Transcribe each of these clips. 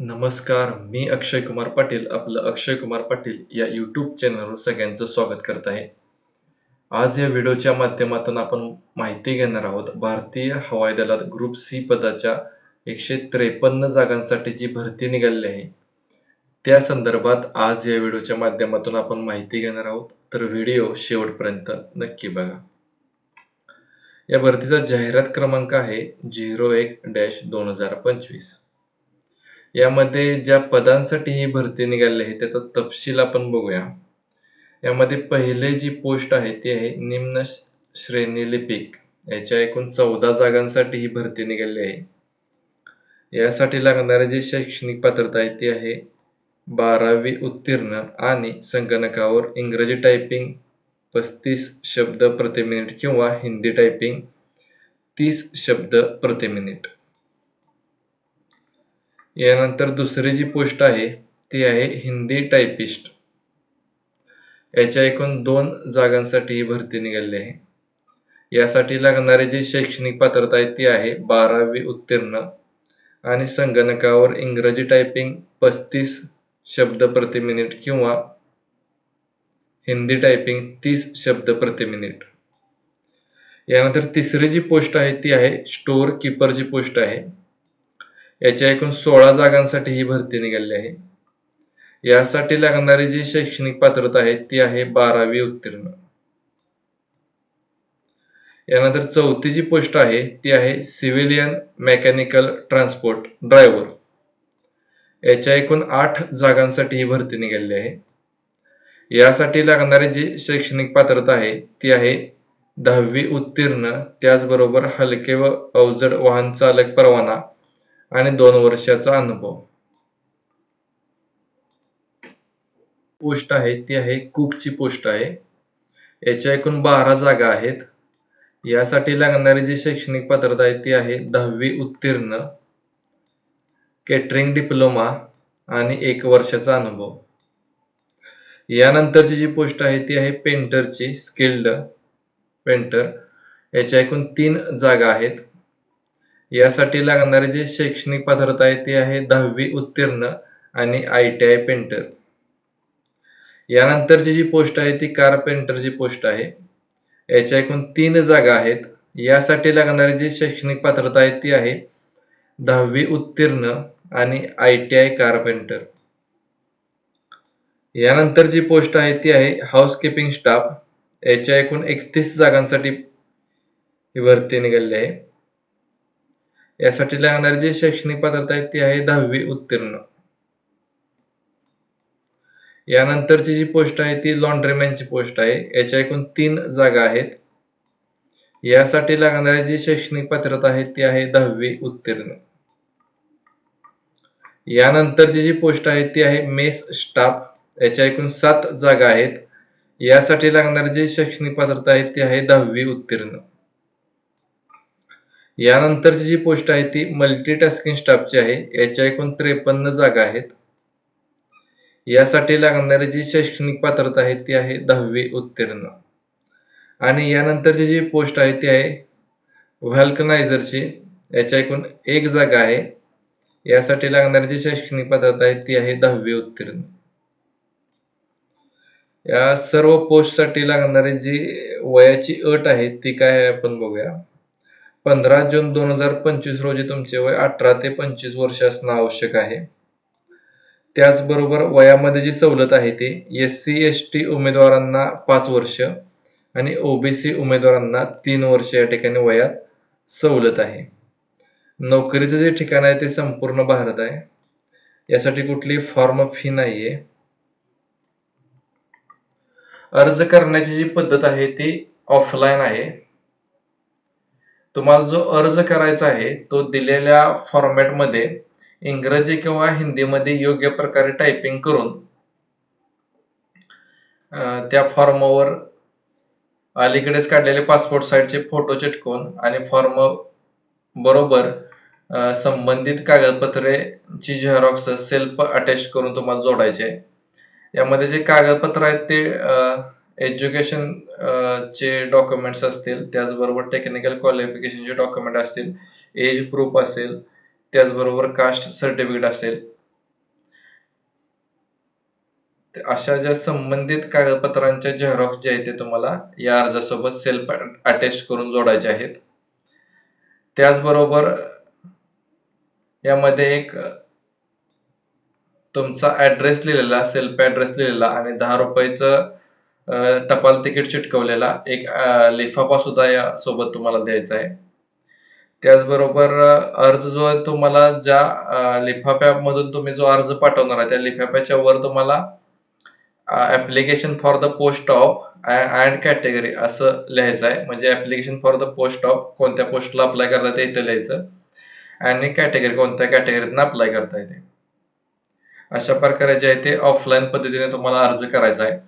नमस्कार, मी अक्षय कुमार पाटील, आपलं अक्षय कुमार पाटील या यूट्यूब चॅनलवर सगळ्यांचं स्वागत करत आहे. आज या व्हिडिओच्या माध्यमातून आपण माहिती घेणार आहोत भारतीय हवाई दलात ग्रुप सी पदाच्या एकशे त्रेपन्न जागांसाठी जी भरती निघालेली आहे, त्या संदर्भात आज या व्हिडिओच्या माध्यमातून आपण माहिती घेणार आहोत. तर व्हिडिओ शेवटपर्यंत नक्की बघा. या भरतीचा जाहिरात क्रमांक आहे झिरो एक डॅश दोन हजार पंचवीस. यामध्ये ज्या पदांसाठी ही भरती निघाली आहे त्याचा तपशील आपण बघूया. यामध्ये पहिले जी पोस्ट आहे ती आहे निम्न श्रेणी लिपिक. याच्या एकूण चौदा जागांसाठी ही भरती निघाली आहे. यासाठी लागणारी जी शैक्षणिक पात्रता आहे ती आहे बारावी उत्तीर्ण आणि संगणकावर इंग्रजी टायपिंग पस्तीस शब्द प्रति मिनिट किंवा हिंदी टायपिंग तीस शब्द प्रति मिनिट. यानंतर दुसरी जी पोस्ट आहे ती आहे हिंदी टायपिस्ट. याच्या एकूण दोन जागांसाठी ही भरती निघालेली आहे. यासाठी लागणारी जी शैक्षणिक पात्रता आहे ती आहे बारावी उत्तीर्ण आणि संगणकावर इंग्रजी टायपिंग पस्तीस शब्द प्रति मिनिट किंवा हिंदी टायपिंग तीस शब्द प्रति मिनिट. यानंतर तिसरी जी पोस्ट आहे ती आहे स्टोअर कीपरची पोस्ट आहे. याच्या एकूण सोळा जागांसाठी ही भरती निघाली आहे. यासाठी लागणारी जी शैक्षणिक पात्रता आहे ती आहे बारावी उत्तीर्ण. यानंतर चौथी जी पोस्ट आहे ती आहे सिव्हिलियन मेकॅनिकल ट्रान्सपोर्ट ड्रायव्हर. याच्या एकूण आठ जागांसाठी ही भरती निघालेली आहे. यासाठी लागणारी जी शैक्षणिक पात्रता आहे ती आहे दहावी उत्तीर्ण त्याचबरोबर हलके व अवजड वाहन चालक परवाना आणि दोन वर्षाचा अनुभव. पोस्ट आहे ती आहे कुकची पोस्ट आहे. याच्या एकूण बारा जागा आहेत. यासाठी लागणारी जी शैक्षणिक पात्रता आहे ती आहे दहावी उत्तीर्ण, केटरिंग डिप्लोमा आणि एक वर्षाचा अनुभव. यानंतरची जी पोस्ट आहे ती आहे पेंटरची स्किल्ड पेंटर. याच्या एकूण तीन जागा आहेत. यासाठी लागणारी जी शैक्षणिक पात्रता आहे ती आहे दहावी उत्तीर्ण आणि आय टी आय पेंटर. यानंतरची जी पोस्ट आहे ती कारपेंटरची पोस्ट आहे. याच्या एकूण तीन जागा आहेत. यासाठी लागणारी जी शैक्षणिक पात्रता आहे ती आहे दहावी उत्तीर्ण आणि आय टी आय कारपेंटर. यानंतर जी पोस्ट आहे ती आहे हाऊसकीपिंग स्टाफ. याच्या एकूण एकतीस जागांसाठी ही भरती निघालेली आहे. यासाठी लागणारी जी शैक्षणिक पात्रता आहे ती आहे दहावी उत्तीर्ण. यानंतरची जी पोस्ट आहे ती लॉन्ड्रीमॅनची पोस्ट आहे. याच्या एकूण तीन जागा आहेत. यासाठी लागणारी जी शैक्षणिक पात्रता आहे ती आहे दहावी उत्तीर्ण. यानंतरची जी पोस्ट आहे ती आहे मेस स्टाफ. याच्या एकूण सात जागा आहेत. यासाठी लागणारी जी शैक्षणिक पात्रता आहे ती आहे दहावी उत्तीर्ण. यानंतरची जी पोस्ट आहे ती मल्टीटास्किंग स्टाफची आहे. याच्या एकूण त्रेपन्न जागा आहेत. यासाठी लागणारी जी शैक्षणिक पात्रता आहे ती आहे दहावी उत्तीर्ण. आणि यानंतरची जी पोस्ट आहे ती आहे व्हॅल्कनायझरची. याच्या एकूण एक जागा आहे. यासाठी लागणारी जी शैक्षणिक पात्रता आहे ती आहे दहावी उत्तीर्ण. या सर्व पोस्टसाठी लागणारी जी वयाची अट आहे ती काय आहे आपण बघूया. पंधरा जून दोन हजार पंचवीस रोजी तुमचे वय अठरा ते पंचवीस वर्ष असणं आवश्यक आहे. त्याचबरोबर वयामध्ये जी सवलत आहे ती एस सी एस टी उमेदवारांना पाच वर्ष आणि ओबीसी उमेदवारांना तीन वर्ष या ठिकाणी वयात सवलत आहे. नोकरीचं जे ठिकाण आहे ते संपूर्ण भारत आहे. यासाठी कुठली फॉर्म फी नाहीये. अर्ज करण्याची जी पद्धत आहे ती ऑफलाईन आहे. तुम्हाला जो अर्ज करायचा आहे तो दिलेल्या फॉर्मॅटमध्ये इंग्रजी किंवा हिंदीमध्ये योग्य प्रकारे टायपिंग करून त्या फॉर्मवर अलीकडेच काढलेले पासपोर्ट साईजचे फोटो चिटकवून आणि फॉर्म बरोबर संबंधित कागदपत्रेची झेरॉक्स सेल्फ अटॅच करून तुम्हाला जोडायचे. यामध्ये जे कागदपत्र आहेत ते एज्युकेशन चे डॉक्युमेंट्स असतील त्याचबरोबर टेक्निकल क्वालिफिकेशनचे डॉक्युमेंट असतील एज प्रूफ असेल त्याचबरोबर कास्ट सर्टिफिकेट असेल. अशा ज्या संबंधित कागदपत्रांच्या झेरॉक्स जे आहेत ते तुम्हाला या अर्जासोबत सेल्फ अटॅच करून जोडायचे आहेत. त्याचबरोबर यामध्ये एक तुमचा ॲड्रेस लिहिलेला सेल्फ ॲड्रेस लिहिलेला आणि दहा रुपयाचं टपाल तिकीट चिटकवलेला एक लिफाफा सुद्धा या सोबत तुम्हाला द्यायचा आहे. त्याचबरोबर अर्ज जो आहे तुम्हाला ज्या लिफाफ्यामधून तुम्ही जो अर्ज पाठवणार आहे त्या लिफाफ्याच्या वर तुम्हाला application for the post of and category असं लिहायचं आहे. म्हणजे application for the post of कोणत्या पोस्टला अप्लाय करता ते इथे लिहायचं आणि कॅटेगरी कोणत्या कॅटेगरीतनं अप्लाय करता येते. अशा प्रकारे जे आहे ते ऑफलाईन पद्धतीने तुम्हाला अर्ज करायचा आहे.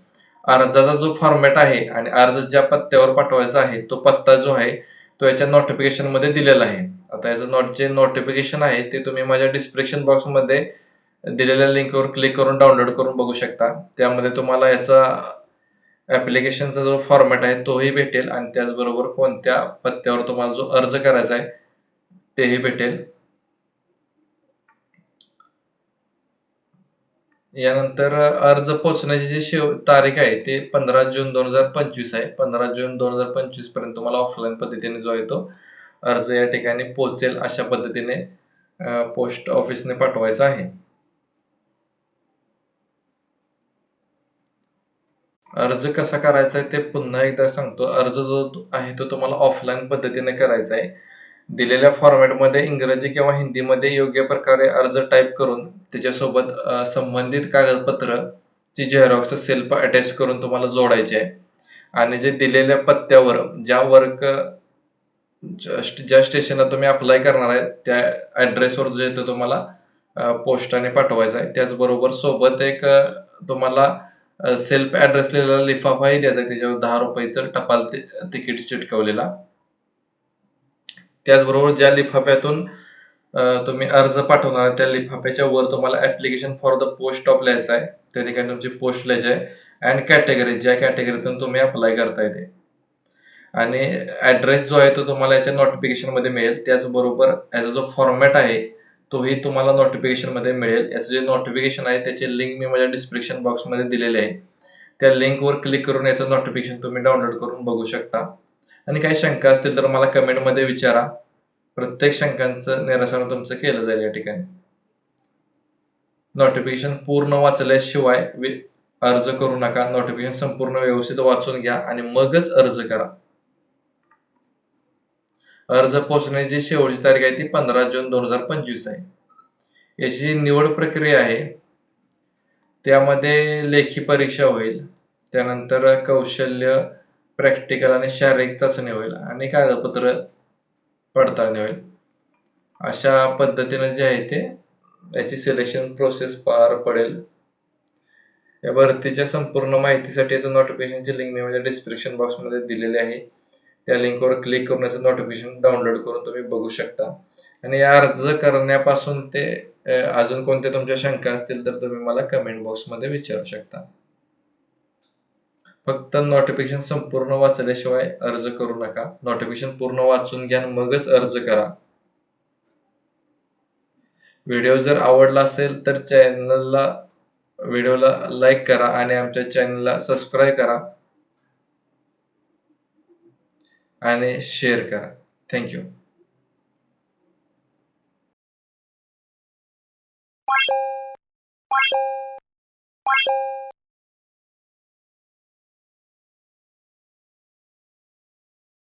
अर्जाचा जो फॉर्मॅट आहे आणि अर्ज ज्या पत्त्यावर पाठवायचा आहे तो पत्ता जो आहे तो याच्या नोटिफिकेशनमध्ये दिलेला आहे. आता याचं नोट जे नोटिफिकेशन आहे ते तुम्ही माझ्या डिस्क्रिप्शन बॉक्समध्ये दिलेल्या लिंकवर क्लिक करून डाउनलोड करून बघू शकता. त्यामध्ये तुम्हाला याचा ऍप्लिकेशनचा जो फॉर्मॅट आहे तोही भेटेल आणि त्याचबरोबर कोणत्या पत्त्यावर तुम्हाला जो अर्ज करायचा आहे तेही भेटेल. यानंतर अर्ज पोहोचण्याची जी शेव तारीख आहे ते पंधरा जून दोन हजार पंचवीस आहे. पंधरा जून दोन हजार पंचवीसपर्यंत तुम्हाला ऑफलाईन पद्धतीने जो आहे तो अर्ज या ठिकाणी पोहोचेल अशा पद्धतीने पोस्ट ऑफिसने पाठवायचा आहे. अर्ज कसा करायचा आहे ते पुन्हा एकदा सांगतो. अर्ज जो आहे तो तुम्हाला ऑफलाईन पद्धतीने करायचा आहे. दिलेल्या फॉर्मॅटमध्ये इंग्रजी किंवा हिंदीमध्ये योग्य प्रकारे अर्ज टाईप करून त्याच्यासोबत संबंधित कागदपत्र ची झेरॉक्स सेल्फ अटॅच करून तुम्हाला जोडायचे आहे. आणि जे दिलेल्या पत्त्यावर ज्या वर्क ज्या स्टेशनला तुम्ही अप्लाय करणार आहे त्या ॲड्रेसवर जे ते तुम्हाला पोस्टाने पाठवायचं आहे. त्याचबरोबर सोबत एक तुम्हाला सेल्फ ॲड्रेस लिहिलेला लिफाफाही द्यायचा आहे. त्याच्यावर दहा रुपयाचं टपाल तिकीट चिटकवलेला. त्याचबरोबर ज्या लिफाफ्यातून तुम्ही अर्ज पाठवणार त्या लिफाफ्याच्या वर तुम्हाला application for the post of लिहायचं आहे. त्या ठिकाणी तुमची पोस्ट लिहायची आहे. अँड कॅटेगरी ज्या कॅटेगरीतून तुम्ही अप्लाय करता येते आणि ऍड्रेस जो आहे तो तुम्हाला याच्या नोटिफिकेशनमध्ये मिळेल. त्याचबरोबर याचा जो फॉर्मॅट आहे तोही तुम्हाला नोटिफिकेशनमध्ये मिळेल. याचं जे नोटिफिकेशन आहे त्याची लिंक मी माझ्या डिस्क्रिप्शन बॉक्समध्ये दिलेली आहे. त्या लिंकवर क्लिक करून याचं नोटिफिकेशन तुम्ही डाउनलोड करून बघू शकता. आणि काही शंका असतील तर मला कमेंटमध्ये विचारा. प्रत्येक शंकांचं निरसन तुमचं केलं जाईल या ठिकाणी. नोटिफिकेशन पूर्ण वाचल्याशिवाय अर्ज करू नका. नोटिफिकेशन संपूर्ण व्यवस्थित वाचून घ्या आणि मगच अर्ज करा. अर्ज पोहोचण्याची शेवटची तारीख आहे ती पंधरा जून दोन हजार पंचवीस आहे. याची जी निवड प्रक्रिया आहे त्यामध्ये लेखी परीक्षा होईल. त्यानंतर कौशल्य प्रॅक्टिकल आणि शारीरिक चाचणी होईल आणि कागदपत्र पडताळणी होईल. अशा पद्धतीने जे आहे ते याची सिलेक्शन प्रोसेस पार पडेल. या भरतीच्या संपूर्ण माहितीसाठी याचं नोटिफिकेशनची लिंक मी माझ्या डिस्क्रिप्शन बॉक्समध्ये दिलेली आहे. त्या लिंकवर क्लिक करून याचं नोटिफिकेशन डाउनलोड करून तुम्ही बघू शकता. आणि या अर्ज करण्यापासून ते अजून कोणत्या तुमच्या शंका असतील तर तुम्ही मला कमेंट बॉक्समध्ये विचारू शकता. फक्त नोटिफिकेशन संपूर्ण वाचल्याशिवाय अर्ज करू नका. नोटिफिकेशन पूर्ण वाचून घ्या मगच अर्ज करा. व्हिडिओ जर आवडला असेल तर चॅनलला व्हिडिओला लाईक करा आणि आमच्या चॅनलला सबस्क्राईब करा. आणि शेअर करा. थँक्यू